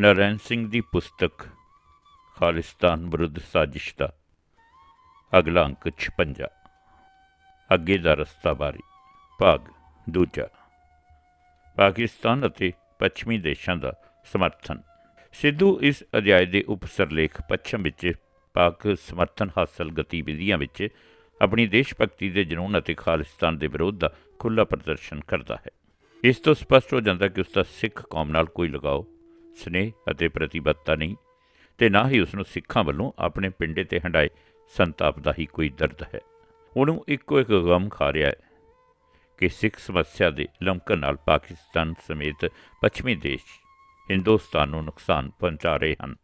ਨਰੈਣ ਸਿੰਘ ਦੀ ਪੁਸਤਕ ਖਾਲਿਸਤਾਨ ਵਿਰੁੱਧ ਸਾਜ਼ਿਸ਼ ਦਾ ਅਗਲਾ ਅੰਕ 56 ਅੱਗੇ ਦਾ ਰਸਤਾ ਬਾਰੀ ਭਾਗ ਦੂਜਾ। ਪਾਕਿਸਤਾਨ ਅਤੇ ਪੱਛਮੀ ਦੇਸ਼ਾਂ ਦਾ ਸਮਰਥਨ। ਸਿੱਧੂ ਇਸ ਅਧਿਆਇ ਦੇ ਉਪ ਸਿਰਲੇਖ ਪੱਛਮ ਵਿੱਚ ਪਾਕ ਸਮਰਥਨ ਹਾਸਲ ਗਤੀਵਿਧੀਆਂ ਵਿੱਚ ਆਪਣੀ ਦੇਸ਼ ਭਗਤੀ ਦੇ ਜਨੂੰਨ ਅਤੇ ਖਾਲਿਸਤਾਨ ਦੇ ਵਿਰੋਧ ਦਾ ਖੁੱਲ੍ਹਾ ਪ੍ਰਦਰਸ਼ਨ ਕਰਦਾ ਹੈ। ਇਸ ਤੋਂ ਸਪਸ਼ਟ ਹੋ ਜਾਂਦਾ ਕਿ ਉਸ ਦਾ ਸਿੱਖ ਕੌਮ ਨਾਲ ਕੋਈ ਲਗਾਓ ਸਨੇਹ ਅਤੇ ਪ੍ਰਤੀਬੱਧਤਾ ਨਹੀਂ ਤੇ ਨਾ ਹੀ ਉਸ ਨੂੰ ਸਿੱਖਾਂ ਵੱਲੋਂ ਆਪਣੇ ਪਿੰਡੇ ਤੇ ਹੰਡਾਏ ਸੰਤਾਪ ਦਾ ਹੀ ਕੋਈ ਦਰਦ ਹੈ। ਉਹਨੂੰ ਇੱਕੋ ਇੱਕ ਗਮ ਖਾ ਰਿਹਾ ਹੈ ਕਿ ਸਿੱਖ ਸਮੱਸਿਆ ਦੇ ਲਮਕਣ ਨਾਲ ਪਾਕਿਸਤਾਨ ਸਮੇਤ ਪੱਛਮੀ ਦੇਸ਼, ਹਿੰਦੁਸਤਾਨ ਨੂੰ ਨੁਕਸਾਨ ਪਹੁੰਚਾ ਰਹੇ ਹਨ।